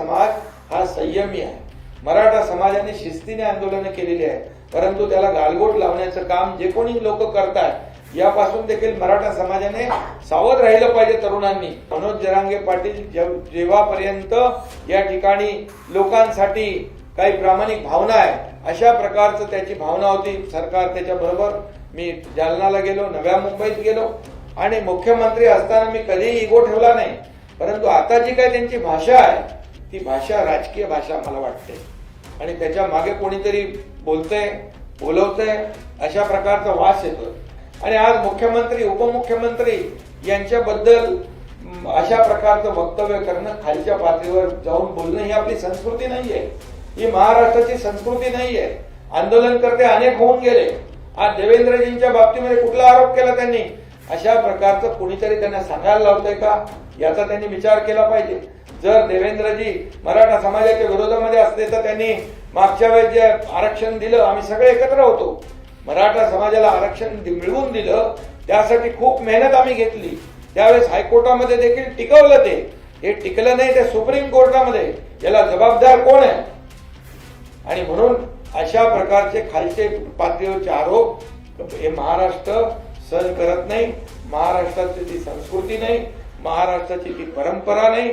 समाज हा संयमी आहे. मराठा समाजाने शिस्तीने आंदोलनं केलेली आहे. परंतु त्याला गालबोट लावण्याचं काम जे कोणी लोक करतात यापासून देखील मराठा समाजाने सावध राहिलं पाहिजे तरुणांनी. मनोज जरांगे पाटील जेव्हापर्यंत या ठिकाणी लोकांसाठी काही प्रामाणिक भावना आहे अशा प्रकारचं त्याची भावना होती. सरकार त्याच्या बरोबर मी जालनाला गेलो नव्या मुंबईत गेलो. आणि मुख्यमंत्री असताना मी कधीही इगो ठेवला नाही. परंतु आता जी काही त्यांची भाषा आहे ती भाषा राजकीय भाषा मला वाटते. आणि त्याच्यामागे कोणीतरी बोलतंय बोलवतंय अशा प्रकारचा वास येतोय. आणि आज मुख्यमंत्री उपमुख्यमंत्री यांच्याबद्दल अशा प्रकारचं वक्तव्य करणं खालच्या पातळीवर जाऊन बोलणं ही आपली संस्कृती नाहीये. ही महाराष्ट्राची संस्कृती नाहीये. आंदोलनकर्ते अनेक होऊन गेले. आज देवेंद्रजींच्या बाबतीमध्ये कुठला आरोप केला त्यांनी? अशा प्रकारचं कुणीतरी त्यांना सांगायला लावतंय का? याचा त्यांनी विचार केला पाहिजे. जर देवेंद्रजी मराठा समाजाच्या विरोधामध्ये असते तर त्यांनी मागच्या वेळेस जे आरक्षण दिलं आम्ही सगळे एकत्र होतो. मराठा समाजाला आरक्षण मिळवून दिलं त्यासाठी खूप मेहनत आम्ही घेतली. त्यावेळेस हायकोर्टामध्ये देखील टिकवलं ते. हे टिकलं नाही ते सुप्रीम कोर्टामध्ये. याला जबाबदार कोण आहे? आणि म्हणून अशा प्रकारचे खालचे पातळीवरचे आरोप हे महाराष्ट्र सहन करत नाही. महाराष्ट्राची ती संस्कृती नाही. महाराष्ट्राची ती परंपरा नाही.